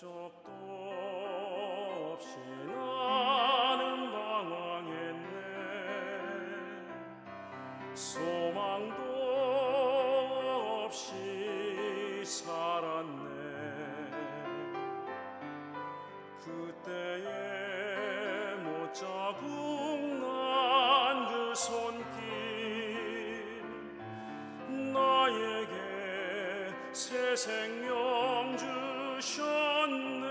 목적도 없이 나는 방황했네. 소망도 없이 살았네. 그때의 못자국 난 그 손길 나에게 새 생명 주 셨네.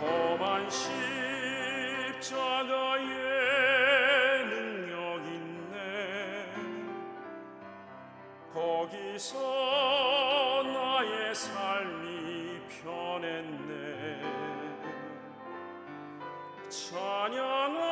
험한 십자가에 능력 있네. 거기서 나의 삶이 편했네. 찬양하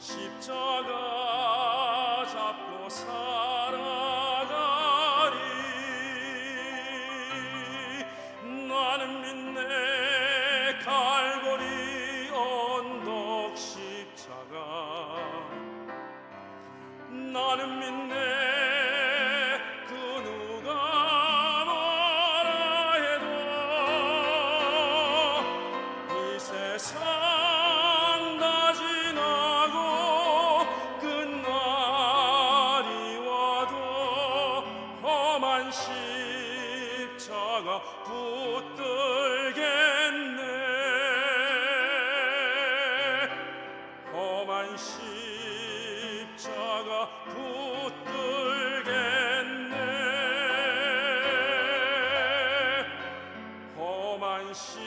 십자가 잡고 살아가리. 나는 믿네. 갈보리 언덕 십자가. 나는 믿네 붙들겠네. 험한 십자가 붙들겠네. 험한 십